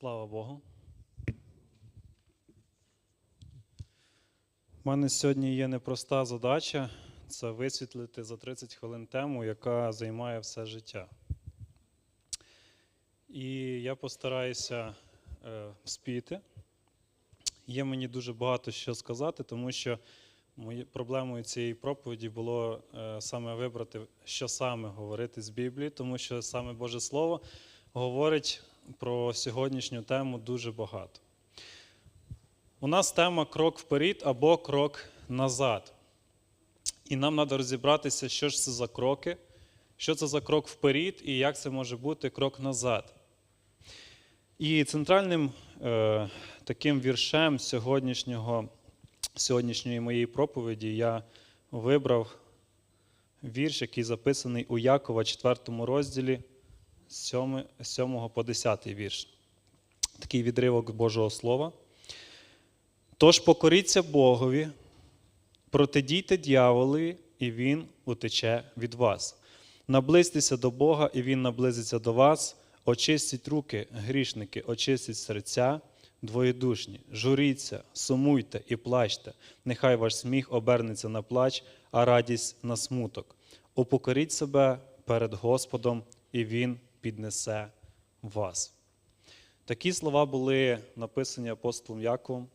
Слава Богу. У мене сьогодні є непроста задача це висвітлити за 30 хвилин тему, яка займає все життя. І я постараюся е, вспіти. Є мені дуже багато що сказати, тому що проблемою цієї проповіді було е, саме вибрати, що саме говорити з Біблії, тому що саме Боже Слово говорить про сьогоднішню тему дуже багато. У нас тема крок вперед або крок назад. І нам треба розібратися, що ж це за кроки, що це за крок вперед і як це може бути крок назад. І центральним е, таким віршем сьогоднішнього, сьогоднішньої моєї проповіді я вибрав вірш, який записаний у Якова, 4 розділі, 7, 7 по 10 вірш. Такий відривок Божого Слова. Тож покоріться Богові, протидійте дьяволі, і Він утече від вас. Наблизьтеся до Бога, і Він наблизиться до вас. Очистіть руки, грішники, очистіть серця, двоєдушні, журіться, сумуйте і плачте. Нехай ваш сміх обернеться на плач, а радість на смуток. Упокоріть себе перед Господом, і Він піднесе вас. Такі слова були написані апостолом Яковом,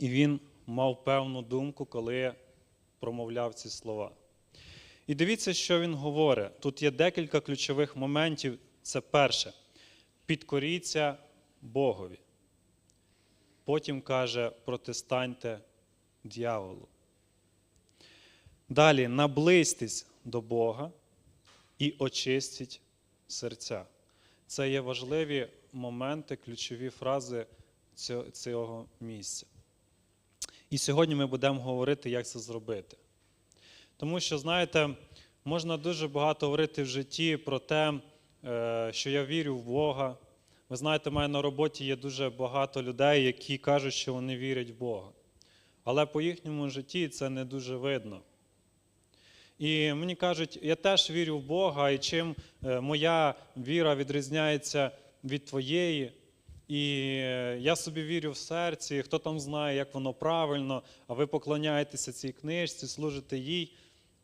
і він мав певну думку, коли промовляв ці слова. І дивіться, що він говорить. Тут є декілька ключових моментів. Це перше, підкоріться Богові. Потім каже, протистаньте дьяволу. Далі наблизьтесь до Бога і очистіть серця. Це є важливі моменти, ключові фрази цього, місця. І сьогодні ми будемо говорити, як це зробити. Тому що, знаєте, можна дуже багато говорити в житті про те, е, що я вірю в Бога. Ви знаєте, в мене на роботі є дуже багато людей, які кажуть, що вони вірять в Бога. Але по їхньому житті це не дуже видно. І мені кажуть, я теж вірю в Бога, і чим е, моя віра відрізняється від твоєї. І е, я собі вірю в серці, хто там знає, як воно правильно, а ви поклоняєтеся цій книжці, служите їй.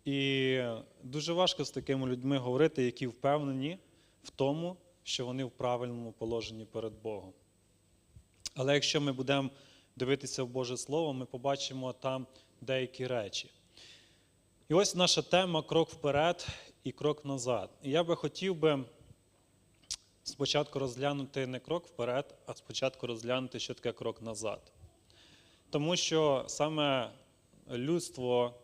І дуже важко з такими людьми говорити, які впевнені в тому, що вони в правильному положенні перед Богом. Але якщо ми будемо дивитися в Боже Слово, ми побачимо там деякі речі. І ось наша тема крок вперед і крок назад. І я би хотів би спочатку розглянути не крок вперед, а спочатку розглянути, що таке крок назад. Тому що саме людство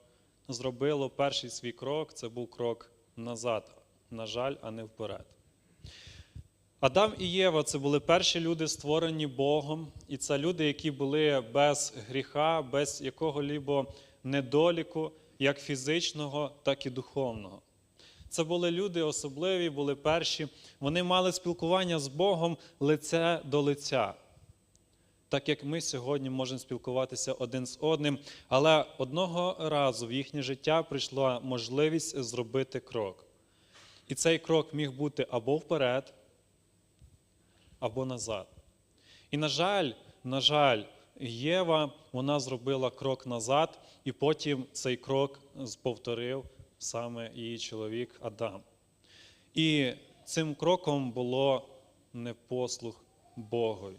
зробило перший свій крок, це був крок назад, на жаль, а не вперед. Адам і Єва це були перші люди, створені Богом, і це люди, які були без гріха, без якого-либо недоліку, як фізичного, так і духовного. Це були люди особливі, були перші. Вони мали спілкування з Богом лице до лиця. Так як ми сьогодні можемо спілкуватися один з одним, але одного разу в їхнє життя прийшла можливість зробити крок. І цей крок міг бути або вперед, або назад. І, на жаль, на жаль, Єва вона зробила крок назад, і потім цей крок повторив саме її чоловік Адам. І цим кроком було непослух Богові.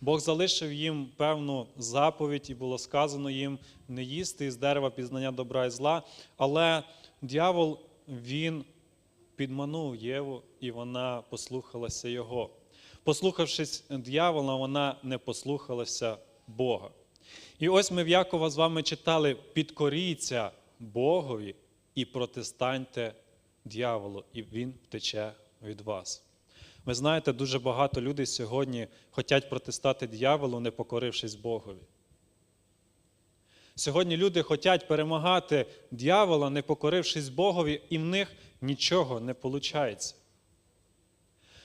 Бог залишив їм певну заповідь, і було сказано їм не їсти із дерева пізнання добра і зла. Але дьявол він підманув Єву, і вона послухалася його. Послухавшись дьявола, вона не послухалася Бога. І ось ми в Якова з вами читали: підкоріться Богові і протистаньте дьяволу, і він втече від вас. Ви знаєте, дуже багато людей сьогодні хочуть протистати дьяволу, не покорившись Богові. Сьогодні люди хочуть перемагати дьявола, не покорившись Богові, і в них нічого не виходить.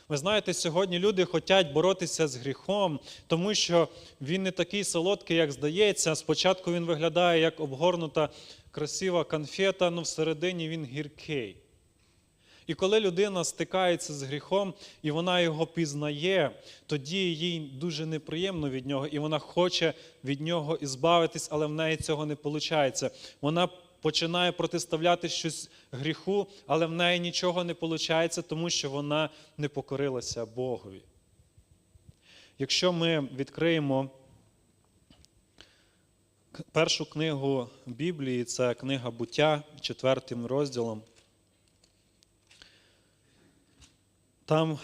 Ви знаєте, сьогодні люди хочуть боротися з гріхом, тому що він не такий солодкий, як здається. Спочатку він виглядає як обгорнута красива конфета, але всередині він гіркий. І коли людина стикається з гріхом і вона його пізнає, тоді їй дуже неприємно від нього, і вона хоче від нього ізбавитись, але в неї цього не виходить. Вона починає протиставляти щось гріху, але в неї нічого не виходить, тому що вона не покорилася Богові. Якщо ми відкриємо першу книгу Біблії, це книга буття, четвертим розділом. Там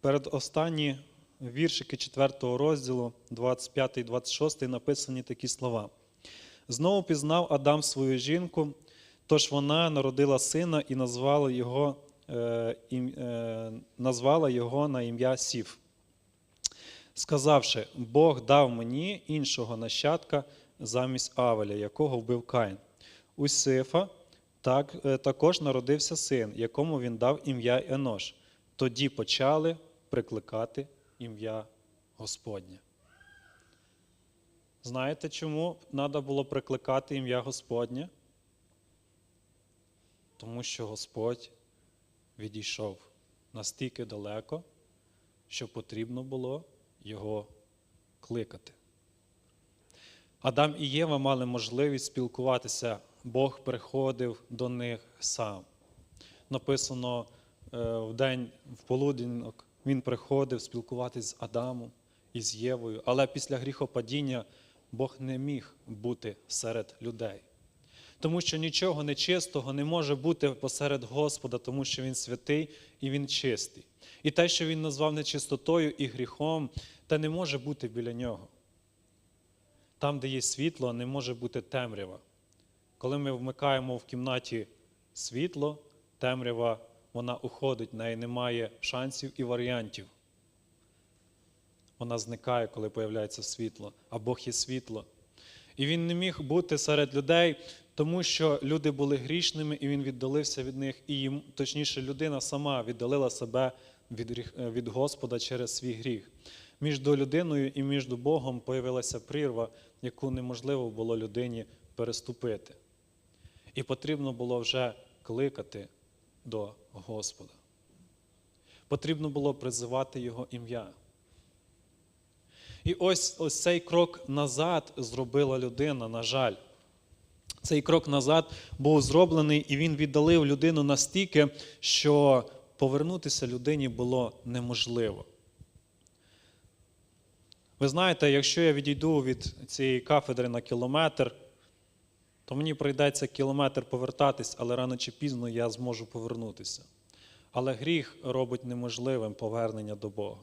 перед останні віршики 4 розділу, 25 і 26, написані такі слова. Знову пізнав Адам свою жінку, тож вона народила сина і назвала його, е, е, назвала його на ім'я Сів, сказавши: Бог дав мені іншого нащадка замість Авеля, якого вбив Каїн. У Сифа так, е, також народився син, якому він дав ім'я Енош. Тоді почали прикликати ім'я Господнє. Знаєте, чому треба було прикликати ім'я Господнє? Тому що Господь відійшов настільки далеко, що потрібно було його кликати. Адам і Єва мали можливість спілкуватися, Бог приходив до них сам. Написано е, в день в полуденок він приходив спілкуватись з Адамом і з Євою, але після гріхопадіння Бог не міг бути серед людей. Тому що нічого нечистого не може бути посеред Господа, тому що Він святий і Він чистий. І те, що Він назвав нечистотою і гріхом, те не може бути біля нього. Там, де є світло, не може бути темрява. Коли ми вмикаємо в кімнаті світло, темрява вона уходить, в неї немає шансів і варіантів. Вона зникає, коли появляється світло, а Бог є світло. І він не міг бути серед людей, тому що люди були грішними, і він віддалився від них, і їм, точніше, людина сама віддалила себе від, е, від Господа через свій гріх. Між людиною і між Богом появилася прірва, яку неможливо було людині переступити. І потрібно було вже кликати до Господа. Потрібно було призивати Його ім'я. І ось, ось цей крок назад зробила людина, на жаль. Цей крок назад був зроблений, і він віддалив людину настільки, що повернутися людині було неможливо. Ви знаєте, якщо я відійду від цієї кафедри на кілометр, то мені прийдеться кілометр повертатись, але рано чи пізно я зможу повернутися. Але гріх робить неможливим повернення до Бога.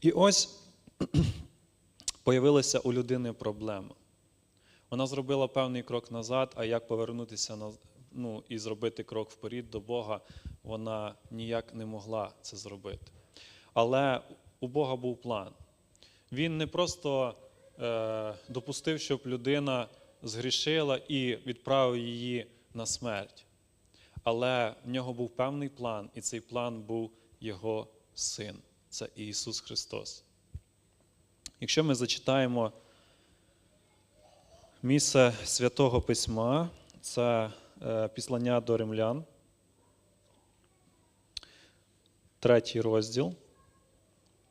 І ось появилася у людини проблема. Вона зробила певний крок назад, а як повернутися на, ну, і зробити крок вперед до Бога, вона ніяк не могла це зробити. Але у Бога був план. Він не просто е, допустив, щоб людина згрішила і відправив її на смерть. Але в нього був певний план, і цей план був його син. Це Ісус Христос. Якщо ми зачитаємо місце святого письма, це е, післання до римлян, третій розділ.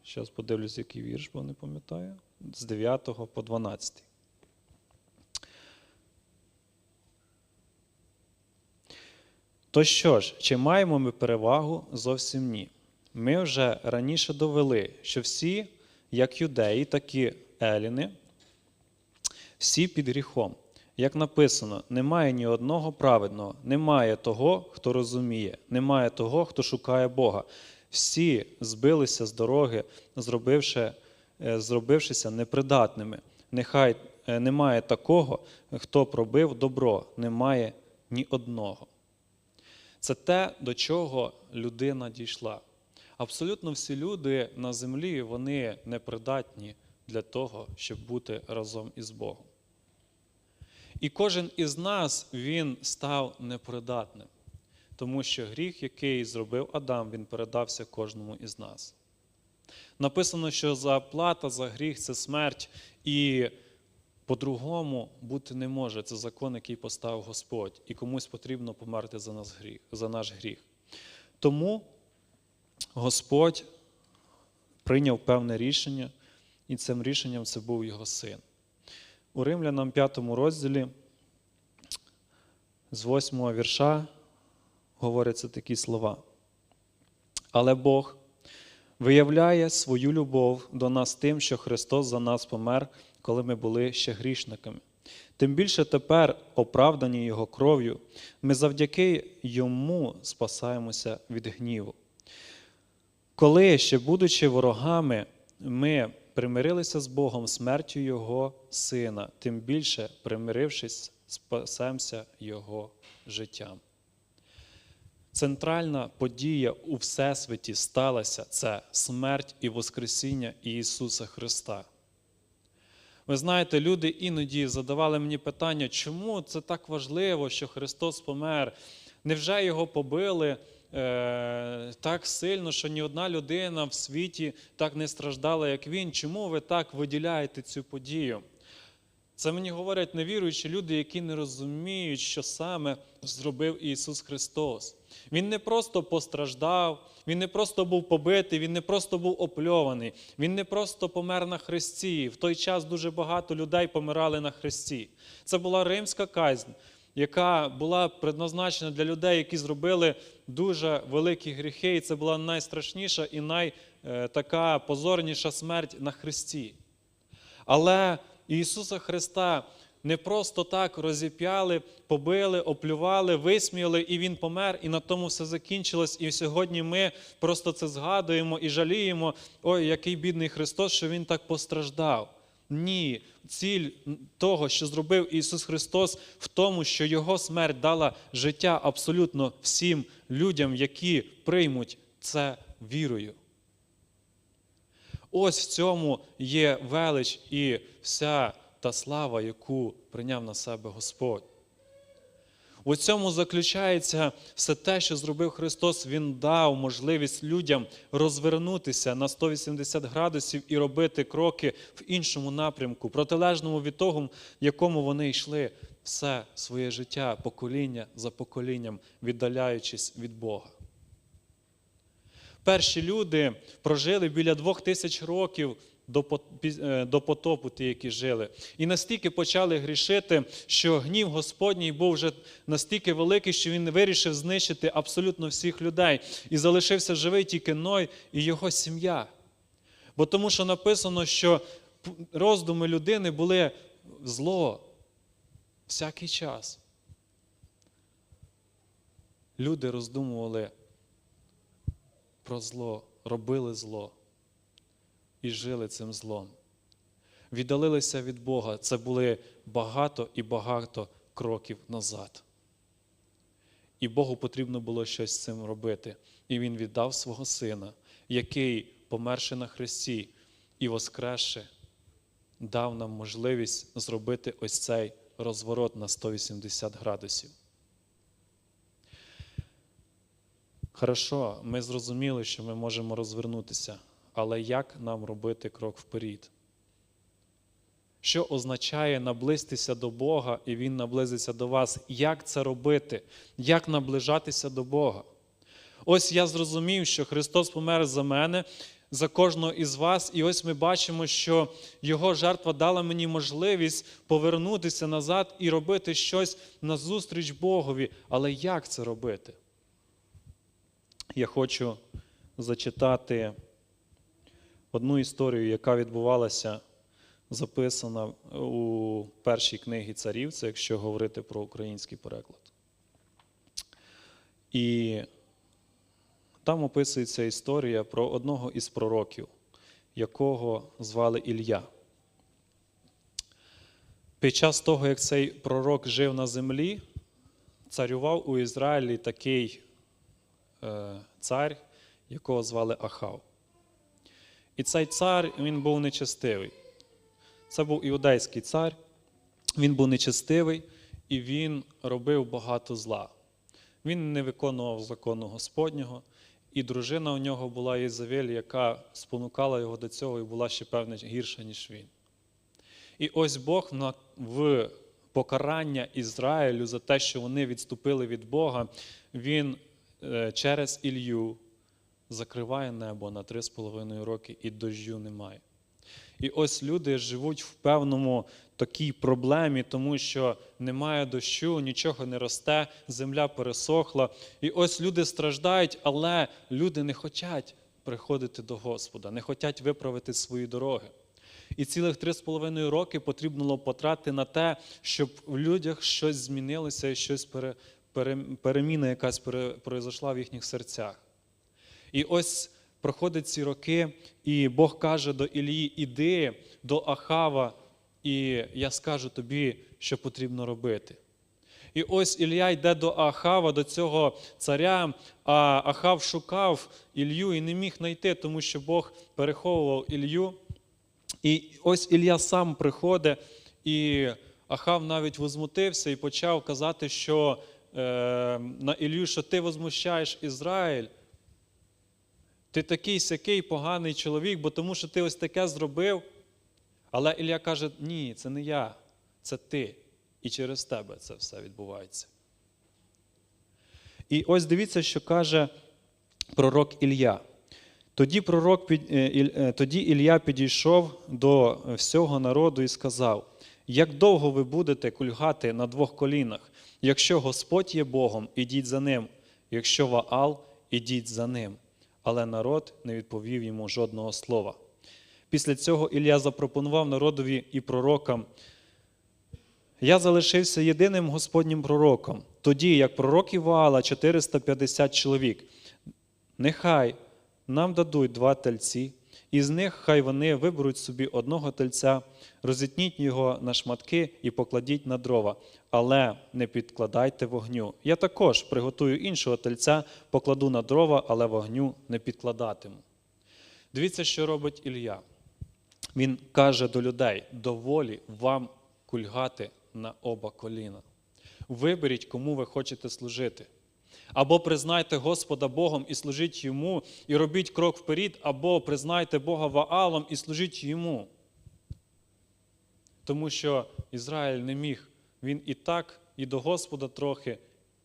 Зараз подивлюсь, який вірш, бо не пам'ятаю. З 9 по 12. То що ж, чи маємо ми перевагу? Зовсім ні. Ми вже раніше довели, що всі, як юдеї, так і еліни, всі під гріхом. Як написано, немає ні одного праведного, немає того, хто розуміє, немає того, хто шукає Бога. Всі збилися з дороги, зробивши, е, зробившися непридатними. Нехай е, немає такого, хто пробив добро, немає ні одного. Це те, до чого людина дійшла. Абсолютно всі люди на землі вони непридатні для того, щоб бути разом із Богом. І кожен із нас він став непридатним, тому що гріх, який зробив Адам, він передався кожному із нас. Написано, що заплата за гріх це смерть, і по-другому бути не може. Це закон, який поставив Господь, і комусь потрібно померти за, нас гріх, за наш гріх. Тому Господь прийняв певне рішення, і цим рішенням це був його син. У Римлянам 5 розділі з 8 вірша говоряться такі слова. Але Бог виявляє свою любов до нас тим, що Христос за нас помер, коли ми були ще грішниками. Тим більше тепер, оправдані Його кров'ю, ми завдяки Йому спасаємося від гніву. Коли, ще будучи ворогами, ми примирилися з Богом смертю Його Сина, тим більше, примирившись, спасемося Його життям. Центральна подія у Всесвіті сталася це смерть і Воскресіння Ісуса Христа. Ви знаєте, люди іноді задавали мені питання, чому це так важливо, що Христос помер? Невже його побили е, так сильно, що ні одна людина в світі так не страждала, як він? Чому ви так виділяєте цю подію? Це мені говорять невіруючі люди, які не розуміють, що саме зробив Ісус Христос. Він не просто постраждав, Він не просто був побитий, Він не просто був опльований, Він не просто помер на хресті. В той час дуже багато людей помирали на хресті. Це була римська казнь, яка була предназначена для людей, які зробили дуже великі гріхи, і це була найстрашніша і найтака позорніша смерть на хресті. Але Ісуса Христа не просто так розіп'яли, побили, оплювали, висміяли, і Він помер, і на тому все закінчилось. І сьогодні ми просто це згадуємо і жаліємо, ой, який бідний Христос, що Він так постраждав. Ні, ціль того, що зробив Ісус Христос, в тому, що Його смерть дала життя абсолютно всім людям, які приймуть це вірою. Ось в цьому є велич і вся та слава, яку прийняв на себе Господь. У цьому заключається все те, що зробив Христос. Він дав можливість людям розвернутися на 180 градусів і робити кроки в іншому напрямку, протилежному від того, в якому вони йшли все своє життя, покоління за поколінням, віддаляючись від Бога. Перші люди прожили біля двох тисяч років до до потопу, ті, які жили. І настільки почали грішити, що гнів Господній був вже настільки великий, що він вирішив знищити абсолютно всіх людей. І залишився живий тільки Ной і його сім'я. Бо тому що написано, що роздуми людини були зло всякий час. Люди роздумували про зло, робили зло і жили цим злом. Віддалилися від Бога. Це були багато і багато кроків назад. І Богу потрібно було щось з цим робити. І Він віддав свого сина, який, померши на хресті і воскресши, дав нам можливість зробити ось цей розворот на 180 градусів. Хорошо, ми зрозуміли, що ми можемо розвернутися, але як нам робити крок вперед? Що означає наблизитися до Бога, і Він наблизиться до вас? Як це робити? Як наближатися до Бога? Ось я зрозумів, що Христос помер за мене, за кожного із вас, і ось ми бачимо, що Його жертва дала мені можливість повернутися назад і робити щось назустріч Богові. Але як це робити? я хочу зачитати одну історію, яка відбувалася, записана у першій книгі царів, це якщо говорити про український переклад. І там описується історія про одного із пророків, якого звали Ілля. Під час того, як цей пророк жив на землі, царював у Ізраїлі такий Е, цар, якого звали Ахав. І цей цар він був нечестивий. Це був іудейський цар, він був нечестивий і він робив багато зла. Він не виконував закону Господнього, і дружина у нього була Єзавель, яка спонукала його до цього і була ще певне гірша, ніж він. І ось Бог в покарання Ізраїлю за те, що вони відступили від Бога, він е, через Ілью закриває небо на 3,5 роки і дощу немає. І ось люди живуть в певному такій проблемі, тому що немає дощу, нічого не росте, земля пересохла. І ось люди страждають, але люди не хочуть приходити до Господа, не хочуть виправити свої дороги. І цілих три з половиною роки потрібно було потратити на те, щоб в людях щось змінилося і щось пере, пере, переміна якась пере, произошла в їхніх серцях. І ось проходять ці роки, і Бог каже до Ілії: іди до Ахава, і я скажу тобі, що потрібно робити. І ось Ілля йде до Ахава, до цього царя, а Ахав шукав Ілью і не міг знайти, тому що Бог переховував Ілью. І ось Ілля сам приходить, і Ахав навіть возмутився і почав казати, що е, на Ілью, що ти возмущаєш Ізраїль. Ти такий сякий поганий чоловік, бо тому що ти ось таке зробив. Але Ілля каже: ні, це не я, це ти. І через тебе це все відбувається. І ось дивіться, що каже пророк Ілля. Тоді, пророк, е, е, тоді Ілля підійшов до всього народу і сказав: Як довго ви будете кульгати на двох колінах? Якщо Господь є Богом, ідіть за ним, якщо Ваал, ідіть за ним. Але народ не відповів йому жодного слова. Після цього Ілля запропонував народові і пророкам. Я залишився єдиним Господнім пророком, тоді як пророків Ваала 450 чоловік. Нехай нам дадуть два тельці, із них хай вони виберуть собі одного тельця, розітніть його на шматки і покладіть на дрова, але не підкладайте вогню. Я також приготую іншого тельця, покладу на дрова, але вогню не підкладатиму. Дивіться, що робить Ілля. Він каже до людей: доволі вам кульгати на оба коліна. Виберіть, кому ви хочете служити. Або признайте Господа Богом і служіть йому, і робіть крок вперед, або признайте Бога Ваалом і служіть йому. Тому що Ізраїль не міг, він і так, і до Господа трохи,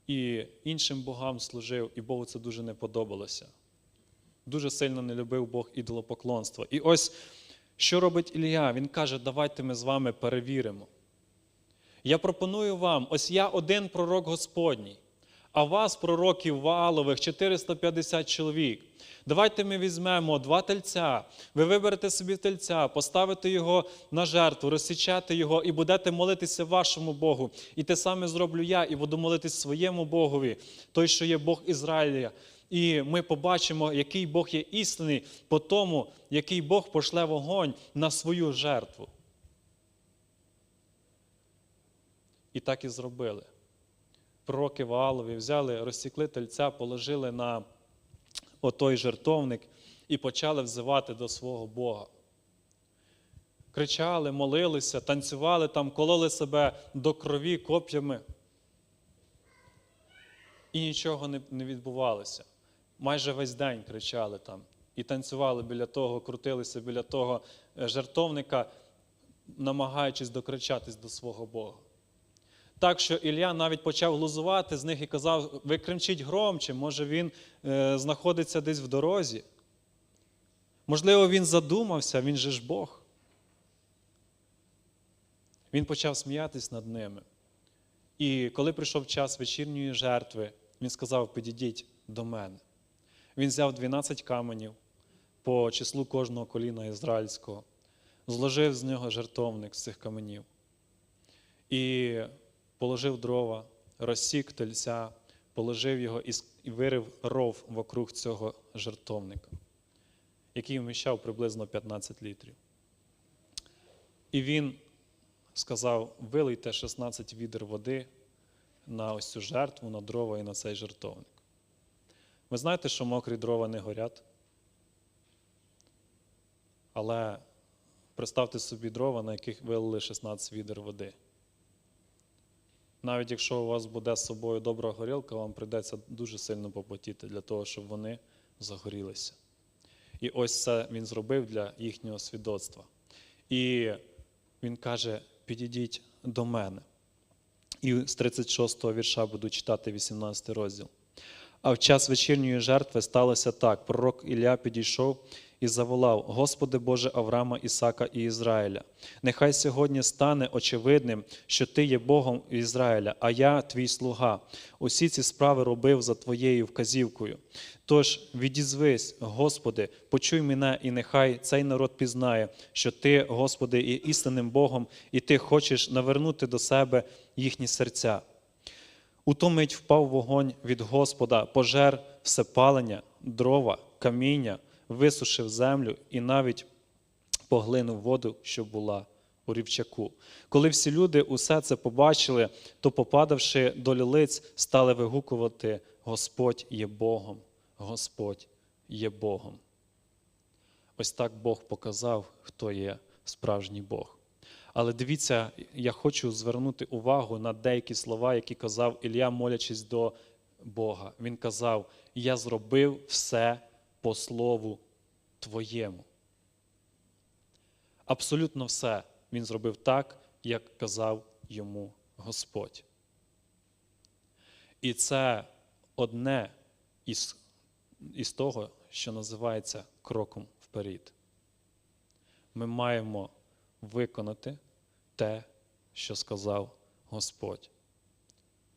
і іншим богам служив, і Богу це дуже не подобалося. Дуже сильно не любив Бог ідолопоклонства. І ось що робить Ілля? Він каже, давайте ми з вами перевіримо. Я пропоную вам, ось я один пророк Господній, а вас, пророків Ваалових, 450 чоловік. Давайте ми візьмемо два тельця. Ви виберете собі тельця, поставите його на жертву, розсічете його і будете молитися вашому Богу. І те саме зроблю я, і буду молитись своєму Богові, той, що є Бог Ізраїля. І ми побачимо, який Бог є істинний, по тому, який Бог пошле вогонь на свою жертву. І так і зробили. Пророки Ваалові взяли, розсікли тельця, положили на отой жертовник і почали взивати до свого Бога. Кричали, молилися, танцювали там, кололи себе до крові коп'ями. І нічого не, відбувалося. Майже весь день кричали там і танцювали біля того, крутилися біля того е, жертовника, намагаючись докричатись до свого Бога. Так що Ілля навіть почав глузувати з них і казав: ви кричіть громче, може він е, знаходиться десь в дорозі. Можливо, він задумався, він же ж Бог. Він почав сміятись над ними. І коли прийшов час вечірньої жертви, він сказав: підійдіть до мене. Він взяв 12 каменів по числу кожного коліна ізраїльського, зложив з нього жертовник з цих каменів. І положив дрова, розсік тельця, положив його і вирив ров вокруг цього жертовника, який вміщав приблизно 15 літрів. І він сказав: вилийте 16 відер води на ось цю жертву, на дрова і на цей жертовник. Ви знаєте, що мокрі дрова не горять? Але представте собі дрова, на яких вилили 16 відер води. Навіть якщо у вас буде з собою добра горілка, вам прийдеться дуже сильно попотіти для того, щоб вони загорілися. І ось це він зробив для їхнього свідоцтва. І він каже: підійдіть до мене. І з 36 го вірша буду читати 18 розділ. А в час вечірньої жертви сталося так: пророк Ілля підійшов і заволав: Господи Боже Авраама, Ісака і Ізраїля. Нехай сьогодні стане очевидним, що Ти є Богом Ізраїля, а я твій слуга. Усі ці справи робив за Твоєю вказівкою. Тож відізвись, Господи, почуй мене, і нехай цей народ пізнає, що Ти, Господи, є істинним Богом, і Ти хочеш навернути до себе їхні серця. У ту мить впав вогонь від Господа, пожер все палення, дрова, каміння, висушив землю і навіть поглинув воду, що була у рівчаку. Коли всі люди усе це побачили, то, попадавши до лілиць, стали вигукувати: Господь є Богом, Господь є Богом. Ось так Бог показав, хто є справжній Бог. Але дивіться, я хочу звернути увагу на деякі слова, які казав Ілля, молячись до Бога. Він казав: Я зробив все по слову Твоєму. Абсолютно все він зробив так, як казав йому Господь. І це одне із, із того, що називається кроком вперед. Ми маємо виконати те, що сказав Господь.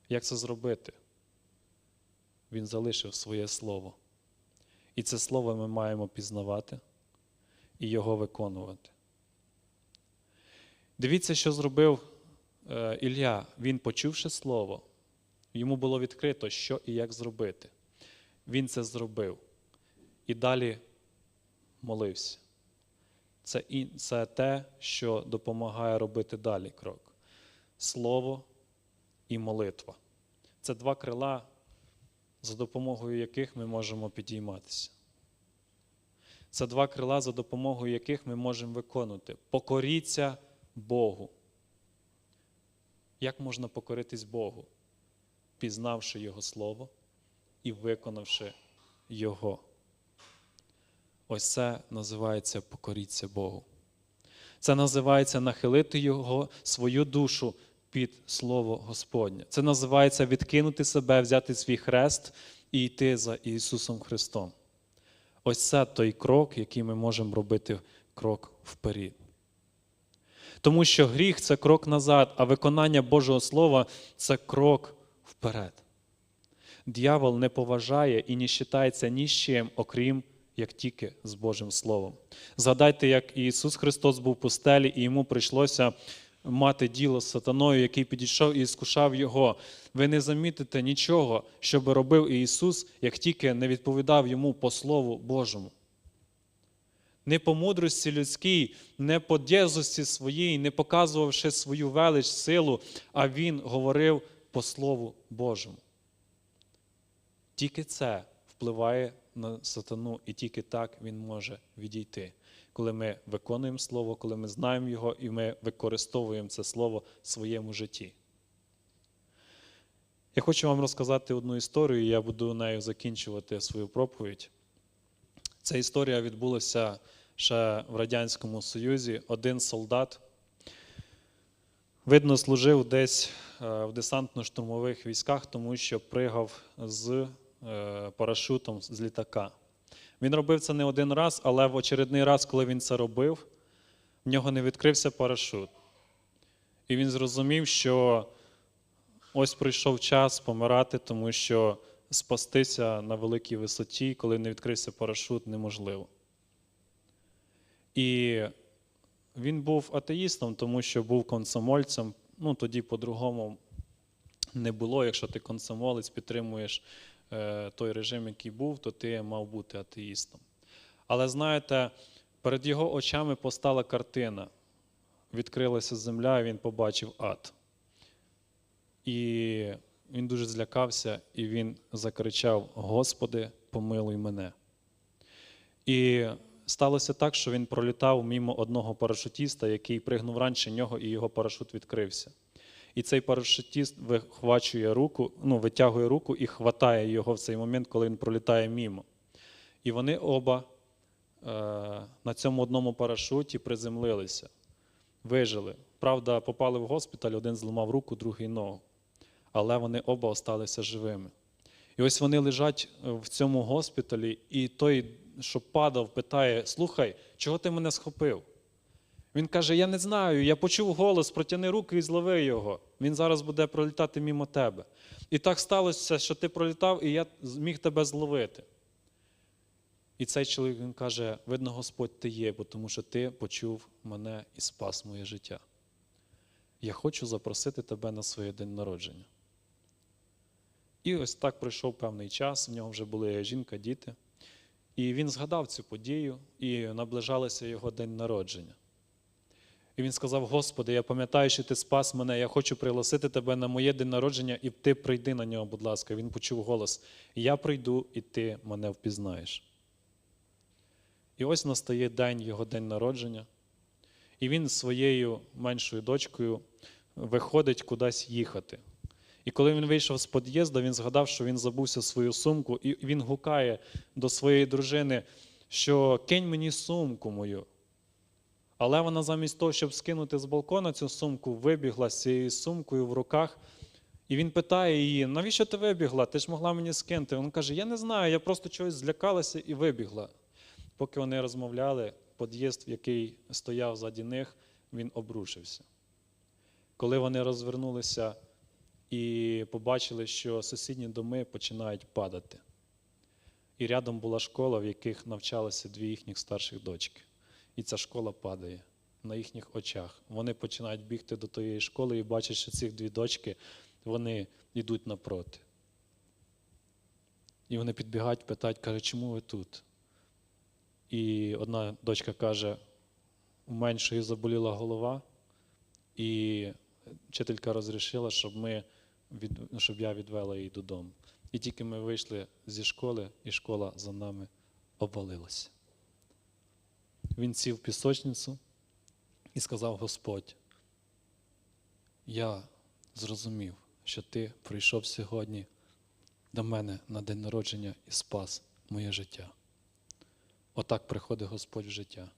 Як це зробити? Він залишив своє слово. І це слово ми маємо пізнавати і його виконувати. Дивіться, що зробив е, Ілля. Він, почувши слово, йому було відкрито, що і як зробити. Він це зробив. І далі молився. Це, і, це те, що допомагає робити далі крок. Слово і молитва. Це два крила, за допомогою яких ми можемо підійматися. Це два крила, за допомогою яких ми можемо виконувати. Покоріться Богу. Як можна покоритись Богу? Пізнавши Його Слово і виконавши Його. Ось це називається покоріться Богу. Це називається нахилити Його, свою душу під Слово Господнє. Це називається відкинути себе, взяти свій хрест і йти за Ісусом Христом. Ось це той крок, який ми можемо робити крок вперед. Тому що гріх це крок назад, а виконання Божого Слова це крок вперед. Д'явол не поважає і не вважається ні з чим, окрім як тільки з Божим Словом. Згадайте, як Ісус Христос був в пустелі, і йому прийшлося мати діло з сатаною, який підійшов і скушав його. Ви не замітите нічого, що би робив Ісус, як тільки не відповідав йому по Слову Божому. Не по мудрості людській, не по дєзості своїй, не показувавши свою велич, силу, а Він говорив по Слову Божому. Тільки це впливає на сатану, і тільки так він може відійти. Коли ми виконуємо Слово, коли ми знаємо Його і ми використовуємо це Слово в своєму житті. Я хочу вам розказати одну історію, і я буду нею закінчувати свою проповідь. Ця історія відбулася ще в Радянському Союзі. Один солдат, видно, служив десь е, в десантно-штурмових військах, тому що пригав з парашутом з літака. Він робив це не один раз, але в очередний раз, коли він це робив, в нього не відкрився парашут. І він зрозумів, що ось прийшов час помирати, тому що спастися на великій висоті, коли не відкрився парашут, неможливо. І він був атеїстом, тому що був комсомольцем. Ну, тоді по-другому не було. Якщо ти комсомолець, підтримуєш е, той режим, який був, то ти мав бути атеїстом. Але знаєте, перед його очами постала картина. Відкрилася земля, і він побачив ад. І він дуже злякався, і він закричав: Господи, помилуй мене. І сталося так, що він пролітав мимо одного парашутіста, який пригнув раніше нього, і його парашут відкрився. І цей парашутіст вихвачує руку, ну, витягує руку і хватає його в цей момент, коли він пролітає мимо. І вони оба е, на цьому одному парашуті приземлилися, вижили. Правда, попали в госпіталь, один зламав руку, другий ногу. Але вони оба осталися живими. І ось вони лежать е, в цьому госпіталі, і той, що падав, питає: Слухай, чого ти мене схопив? Він каже: Я не знаю, я почув голос, протяни руки і злови його. Він зараз буде пролітати мімо тебе. І так сталося, що ти пролітав, і я зміг тебе зловити. І цей чоловік він каже: видно, Господь ти є, бо тому що ти почув мене і спас моє життя. Я хочу запросити тебе на своє день народження. І ось так пройшов певний час, в нього вже були жінка, діти. І він згадав цю подію, і наближалося його день народження. І він сказав: Господи, я пам'ятаю, що ти спас мене, я хочу пригласити тебе на моє день народження, і ти прийди на нього, будь ласка. Він почув голос: Я прийду, і ти мене впізнаєш. І ось настає день його день народження, і він з своєю меншою дочкою виходить кудись їхати. І коли він вийшов з під'їзду, він згадав, що він забувся свою сумку, і він гукає до своєї дружини, що кинь мені сумку мою. Але вона замість того, щоб скинути з балкона цю сумку, вибігла з цією сумкою в руках. І він питає її: навіщо ти вибігла? Ти ж могла мені скинути. Вона каже: Я не знаю, я просто чогось злякалася і вибігла. Поки вони розмовляли, під'їзд, який стояв заді них, він обрушився. Коли вони розвернулися і побачили, що сусідні доми починають падати. І рядом була школа, в яких навчалися дві їхніх старших дочки. І ця школа падає на їхніх очах. Вони починають бігти до тієї школи і бачать, що ці дві дочки вони йдуть напроти. І вони підбігають, питають, кажуть, чому ви тут? І одна дочка каже: у меншої заболіла голова, і вчителька розрішила, щоб, ми від... щоб я відвела її додому. І тільки ми вийшли зі школи, і школа за нами обвалилася. Він сів в пісочницю і сказав: Господь, я зрозумів, що ти прийшов сьогодні до мене на день народження і спас моє життя. Отак приходить Господь в життя.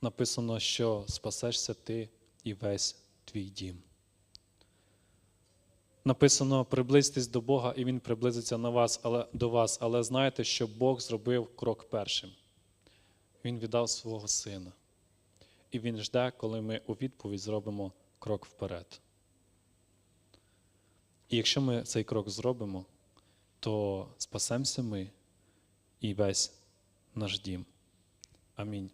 Написано, що спасешся ти і весь твій дім. Написано, приблизьтесь до Бога, і Він приблизиться на вас, але, до вас, але знайте, що Бог зробив крок першим. Він віддав свого сина. І Він жде, коли ми у відповідь зробимо крок вперед. І якщо ми цей крок зробимо, то спасемося ми і весь наш дім. Амінь.